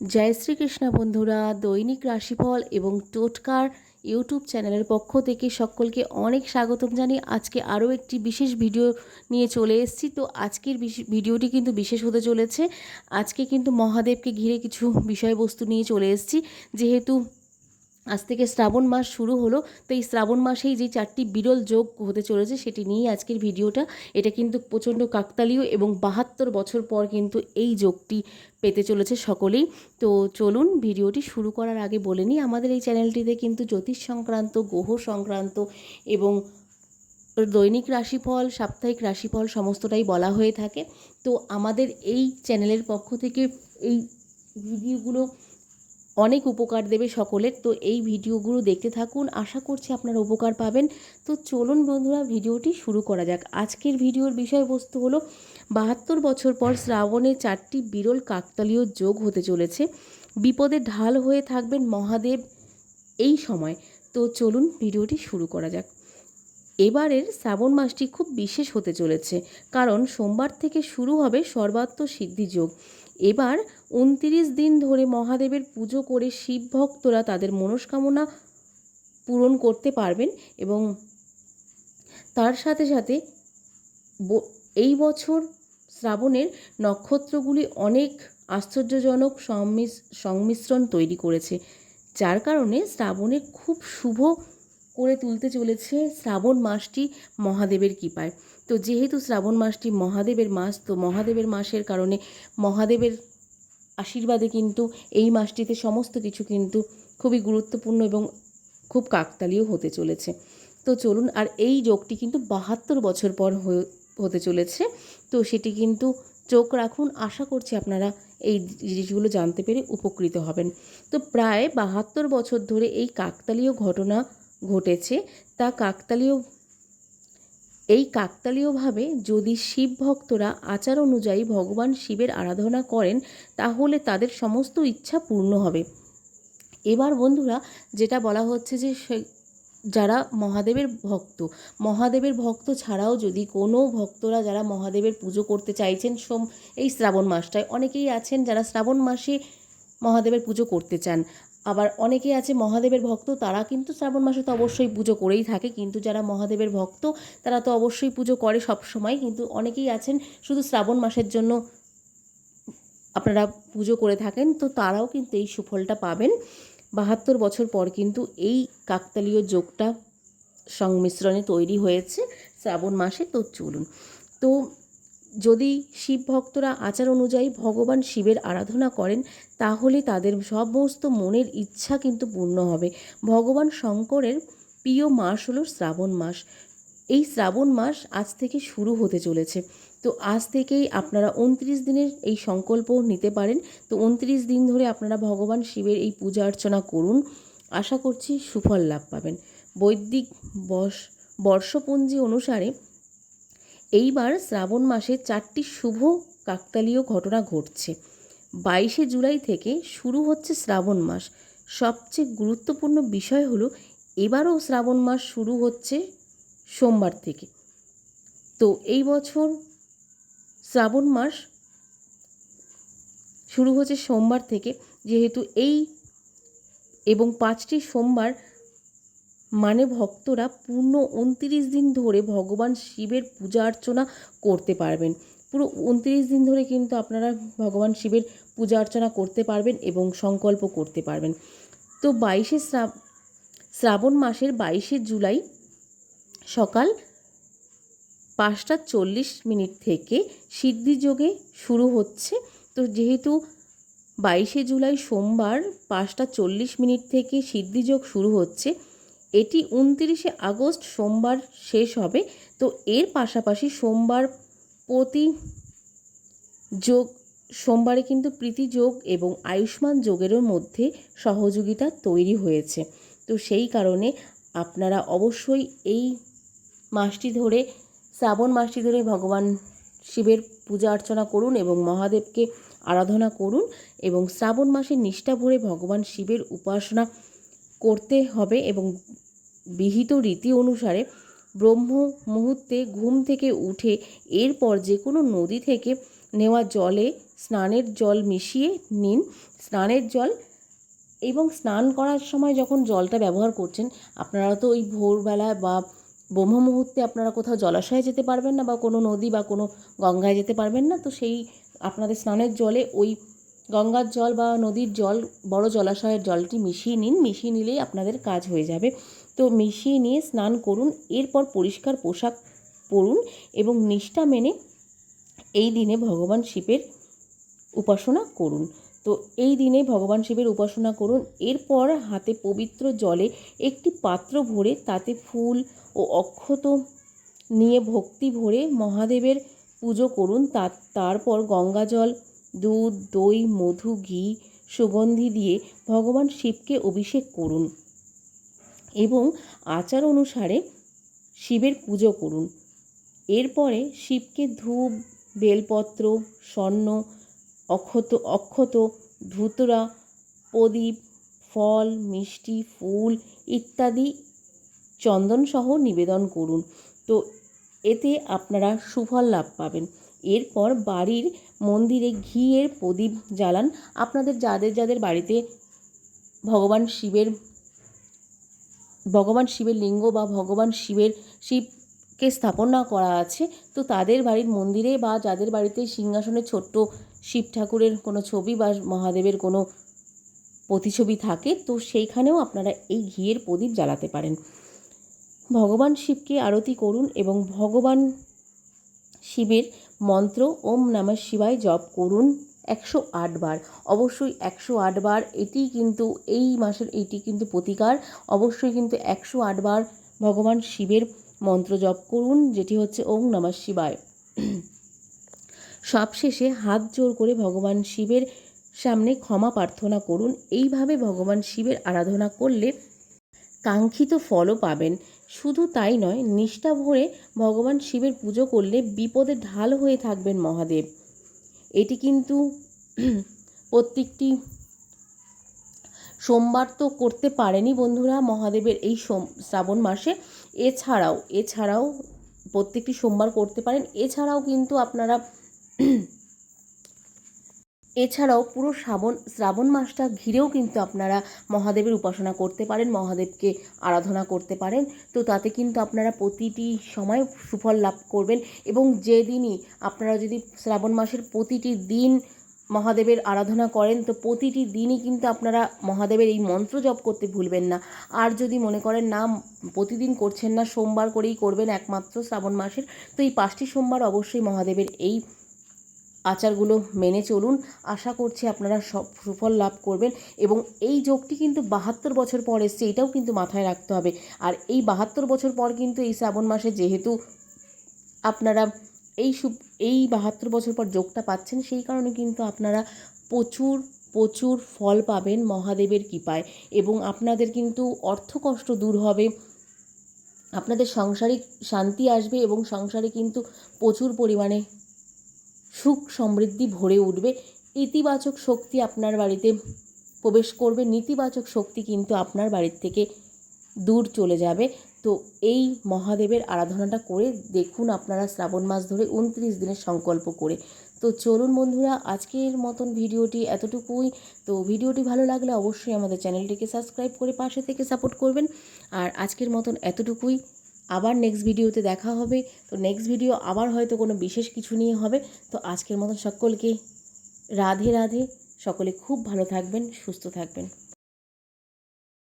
জয় শ্রীকৃষ্ণ বন্ধুরা, দৈনিক রাশিফল এবং টোটকার ইউটিউব চ্যানেলের পক্ষ থেকে সকলকে অনেক স্বাগতম জানিয়ে আজকে আরও একটি বিশেষ ভিডিও নিয়ে চলে এসেছি। তো আজকের ভিডিওটি কিন্তু বিশেষ হতে চলেছে। আজকে কিন্তু মহাদেবকে ঘিরে কিছু বিষয়বস্তু নিয়ে চলে এসেছি। যেহেতু আজ থেকে শ্রাবণ মাস শুরু হলো, তো এই শ্রাবণ মাসেই যে চারটি বিরল যোগ হতে চলেছে সেটি নিয়েই আজকের ভিডিওটা। এটা কিন্তু প্রচণ্ড কাকতালীয় এবং বাহাত্তর বছর পর কিন্তু এই যোগটি পেতে চলেছে সকলেই। তো চলুন ভিডিওটি শুরু করার আগে বলে নিই, আমাদের এই চ্যানেলটিতে কিন্তু জ্যোতিষ সংক্রান্ত, গ্রহ সংক্রান্ত এবং দৈনিক রাশিফল, সাপ্তাহিক রাশিফল সমস্তটাই বলা হয়ে থাকে। তো আমাদের এই চ্যানেলের পক্ষ থেকে এই ভিডিওগুলো অনেক উপকার দেবে সকলের। তো এই ভিডিওগুলো দেখতে থাকুন। আশা করছি আপনারা উপকার পাবেন। তো চলুন বন্ধুরা, ভিডিওটি শুরু করা যাক। আজকের ভিডিওর বিষয়বস্তু হলো, বাহাত্তর বছর পর শ্রাবণে চারটি বিরল কাকতালীয় যোগ হতে চলেছে। বিপদে ঢাল হয়ে থাকবেন মহাদেব এই সময়। তো চলুন ভিডিওটি শুরু করা যাক। এবারের শ্রাবণ মাসটি খুব বিশেষ হতে চলেছে, কারণ সোমবার থেকে শুরু হবে সর্বাত্ম সিদ্ধি যোগ। এবার উনতিরিশ দিন ধরে মহাদেবের পুজো করে শিব ভক্তরা তাদের মনস্কামনা পূরণ করতে পারবেন এবং তার সাথে সাথে এই বছর শ্রাবণের নক্ষত্রগুলি অনেক আশ্চর্যজনক সংমিশ- সংমিশ্রণ তৈরি করেছে, যার কারণে শ্রাবণে খুব শুভ করে তুলতে চলেছে শ্রাবণ মাসটি মহাদেবের কৃপায়। তো যেহেতু শ্রাবণ মাসটি মহাদেবের মাস, তো মহাদেবের মাসের কারণে মহাদেবের আশীর্বাদে কিন্তু এই মাসটিতে সমস্ত কিছু কিন্তু খুবই গুরুত্বপূর্ণ এবং খুব কাকতালীয় হতে চলেছে। তো চলুন, আর এই যোগটি কিন্তু বাহাত্তর বছর পর হতে চলেছে। তো সেটি কিন্তু চোখ রাখুন, আশা করছি আপনারা এই জিনিসগুলো জানতে পেরে উপকৃত হবেন। তো প্রায় বাহাত্তর বছর ধরে এই কাকতালীয় ঘটনা ঘটেছে, তা কাকতালীয় এই কাকতালীয়ভাবে যদি শিব ভক্তরা আচার অনুযায়ী ভগবান শিবের আরাধনা করেন, তাহলে তাদের সমস্ত ইচ্ছা পূর্ণ হবে। এবার বন্ধুরা, যেটা বলা হচ্ছে যে যারা মহাদেবের ভক্ত মহাদেবের ভক্ত ছাড়াও যদি কোনো ভক্তরা যারা মহাদেবের পুজো করতে চাইছেন সোম এই শ্রাবণ মাসটায়, অনেকেই আছেন যারা শ্রাবণ মাসে মহাদেবের পুজো করতে চান। আবার অনেকেই আছে মহাদেবের ভক্ত, তারা কিন্তু শ্রাবণ মাসে তো অবশ্যই পুজো করেই থাকে, কিন্তু যারা মহাদেবের ভক্ত, তারা তো অবশ্যই পুজো করে সব সময় কিন্তু অনেকেই আছেন শুধু শ্রাবণ মাসের জন্য আপনারা পুজো করে থাকেন, তো তারাও কিন্তু এই সুফলটা পাবেন। বাহাত্তর বছর পর কিন্তু এই কাকতালীয় যোগটা সংমিশ্রণে তৈরি হয়েছে শ্রাবণ মাসে, তো চলুন। তো যদি শিব ভক্তরা আচার অনুযায়ী ভগবান শিবের আরাধনা করেন, তাহলে তাদের সমস্ত মনের ইচ্ছা কিন্তু পূর্ণ হবে। ভগবান শঙ্করের প্রিয় মাস হলো শ্রাবণ মাস। এই শ্রাবণ মাস আজ থেকে শুরু হতে চলেছে। তো আজ থেকেই আপনারা উনত্রিশ দিনের এই সংকল্প নিতে পারেন। তো উনত্রিশ দিন ধরে আপনারা ভগবান শিবের এই পূজা অর্চনা করুন। আশা করছি সুফল লাভ পাবেন। বৈদিক বর্ষ, বর্ষপঞ্জি অনুসারে এইবার শ্রাবণ মাসে চারটি শুভ কাকতালীয় ঘটনা ঘটছে। বাইশে জুলাই থেকে শুরু হচ্ছে শ্রাবণ মাস। সবচেয়ে গুরুত্বপূর্ণ বিষয় হলো, এবারও শ্রাবণ মাস শুরু হচ্ছে সোমবার থেকে। তো এই বছর শ্রাবণ মাস শুরু হচ্ছে সোমবার থেকে। যেহেতু এই এবং পাঁচটি সোমবার মানে ভক্তরা পূর্ণ উনত্রিশ দিন ধরে ভগবান শিবের পূজা অর্চনা করতে পারবেন। পুরো উনত্রিশ দিন ধরে কিন্তু আপনারা ভগবান শিবের পূজা অর্চনা করতে পারবেন এবং সংকল্প করতে পারবেন। তো বাইশে শ্রাব শ্রাবণ মাসের বাইশে জুলাই সকাল পাঁচটা চল্লিশ মিনিট থেকে সিদ্ধিযোগে শুরু হচ্ছে। তো যেহেতু বাইশে জুলাই সোমবার পাঁচটা চল্লিশ মিনিট থেকে সিদ্ধিযোগ শুরু হচ্ছে এটি উনতিরিশে আগস্ট সোমবার শেষ হবে। তো এর পাশাপাশি সোমবার প্রতি যোগ, সোমবারে কিন্তু প্রীতি যোগ এবং আয়ুষ্মান যোগেরও মধ্যে সহযোগিতা তৈরি হয়েছে। তো সেই কারণে আপনারা অবশ্যই এই মাসটি ধরে, শ্রাবণ মাসটি ধরে ভগবান শিবের পূজা অর্চনা করুন এবং মহাদেবকে আরাধনা করুন এবং শ্রাবণ মাসে নিষ্ঠা ভরে ভগবান শিবের উপাসনা করতে হবে এবং বিহিত রীতি অনুসারে ব্রহ্ম মুহূর্তে ঘুম থেকে উঠে এরপর যে কোনো নদী থেকে নেওয়া জলে স্নানের জল মিশিয়ে নিন। স্নানের জল এবং স্নান করার সময় যখন জলটা ব্যবহার করছেন, আপনারা তো ওই ভোরবেলা বা ব্রহ্ম মুহূর্তে আপনারা কোথাও জলাশয়ে যেতে পারবেন না বা কোনো নদী বা কোনো গঙ্গায় যেতে পারবেন না। তো সেই আপনাদের স্নানের জলে ওই গঙ্গার জল বা নদীর জল, বড় জলাশয়ের জলটি মিশিয়ে নিন। মিশিয়ে নিলেই আপনাদের কাজ হয়ে যাবে। তো মিশিয়ে নিয়ে স্নান করুন, এরপর পরিষ্কার পোশাক পরুন এবং নিষ্ঠা মেনে এই দিনে ভগবান শিবের উপাসনা করুন। তো এই দিনে ভগবান শিবের উপাসনা করুন। এরপর হাতে পবিত্র জলে একটি পাত্র ভরে তাতে ফুল ও অক্ষত নিয়ে ভক্তি ভরে মহাদেবের পুজো করুন। তারপর গঙ্গা জল দুধ, দই, মধু, ঘি, সুগন্ধি দিয়ে ভগবান শিবকে অভিষেক করুন এবং আচার অনুসারে শিবের পুজো করুন। এরপরে শিবকে ধূপ, বেলপত্র, স্বর্ণ, অক্ষত অক্ষত, ধুতরা, প্রদীপ, ফল, মিষ্টি, ফুল ইত্যাদি চন্দনসহ নিবেদন করুন। তো এতে আপনারা সুফল লাভ পাবেন। এরপর বাড়ির মন্দিরে ঘিয়ের প্রদীপ জ্বালান। আপনাদের যাদের যাদের বাড়িতে ভগবান শিবের ভগবান শিবের লিঙ্গ বা ভগবান শিবের শিবকে স্থাপনা করা আছে, তো তাদের বাড়ির মন্দিরে বা যাদের বাড়িতে সিংহাসনে ছোট্ট শিব ঠাকুরের কোনো ছবি বা মহাদেবের কোনো প্রতিছবি থাকে, তো সেইখানেও আপনারা এই ঘিয়ের প্রদীপ জ্বালাতে পারেন। ভগবান শিবকে আরতি করুন এবং ভগবান শিবের মন্ত্র ওম নমঃ শিবায় জপ করুন একশো বার। অবশ্যই একশো বার এটি কিন্তু এই মাসের এটি কিন্তু প্রতিকার। অবশ্যই কিন্তু একশো বার ভগবান শিবের মন্ত্র জপ করুন, যেটি হচ্ছে ওম নমঃ শিবায়। সবশেষে হাত জোর করে ভগবান শিবের সামনে ক্ষমা প্রার্থনা করুন। এইভাবে ভগবান শিবের আরাধনা করলে কাঙ্ক্ষিত ফলও পাবেন। শুধু তাই নয়, নিষ্ঠা ভরে ভগবান শিবের পুজো করলে বিপদে ঢাল হয়ে থাকবেন মহাদেব। এটি কিন্তু প্রত্যেকটি সোমবার তো করতে পারেনি বন্ধুরা মহাদেবের এই সোম শ্রাবণ মাসে। এছাড়াও এছাড়াও প্রত্যেকটি সোমবার করতে পারেন। এছাড়াও কিন্তু আপনারা এছাড়াও পুরো শ্রাবণ শ্রাবণ মাসটা ঘিরেও কিন্তু আপনারা মহাদেবের উপাসনা করতে পারেন, মহাদেবকে আরাধনা করতে পারেন। তো তাতে কিন্তু আপনারা প্রতিটি সময় সুফল লাভ করবেন এবং যেদিনই আপনারা যদি শ্রাবণ মাসের প্রতিটি দিন মহাদেবের আরাধনা করেন, তো প্রতিটি দিনই কিন্তু আপনারা মহাদেবের এই মন্ত্র জপ করতে ভুলবেন না। আর যদি মনে করেন, না, প্রতিদিন করছেন না, সোমবার করেই করবেন একমাত্র শ্রাবণ মাসের, তো এই পাঁচটি সোমবার অবশ্যই মহাদেবের এই আচারগুলো মেনে চলুন। আশা করছি আপনারা সব সুফল লাভ করবেন এবং এই যোগটি কিন্তু বাহাত্তর বছর পর এসছে, এটাও কিন্তু মাথায় রাখতে হবে। আর এই বাহাত্তর বছর পর কিন্তু এই শ্রাবণ মাসে যেহেতু আপনারা এই সু এই বাহাত্তর বছর পর যোগটা পাচ্ছেন, সেই কারণে কিন্তু আপনারা প্রচুর প্রচুর ফল পাবেন মহাদেবের কৃপায় এবং আপনাদের কিন্তু অর্থকষ্ট দূর হবে। আপনাদের সাংসারিক শান্তি আসবে এবং সংসারে কিন্তু প্রচুর পরিমাণে সুখ সমৃদ্ধি ভরে উঠবে। ইতিবাচক শক্তি আপনার বাড়িতে প্রবেশ করবে। নেতিবাচক শক্তি কিন্তু আপনার বাড়ির থেকে দূর চলে যাবে। তো এই মহাদেবের আরাধনাটা করে দেখুন আপনারা শ্রাবণ মাস ধরে উনত্রিশ দিনের সংকল্প করে। তো চলুন বন্ধুরা, আজকের মতন ভিডিওটি এতটুকুই। তো ভিডিওটি ভালো লাগলে অবশ্যই আমাদের চ্যানেলটিকে সাবস্ক্রাইব করে পাশে থেকে সাপোর্ট করবেন। আর আজকের মতন এতটুকুই। আবার নেক্সট ভিডিওতে দেখা হবে। তো নেক্সট ভিডিও আবার হয়তো কোনো বিশেষ কিছু নিয়ে হবে। তো আজকের মতন সকলকে রাধে রাধে। সকলে খুব ভালো থাকবেন, সুস্থ থাকবেন।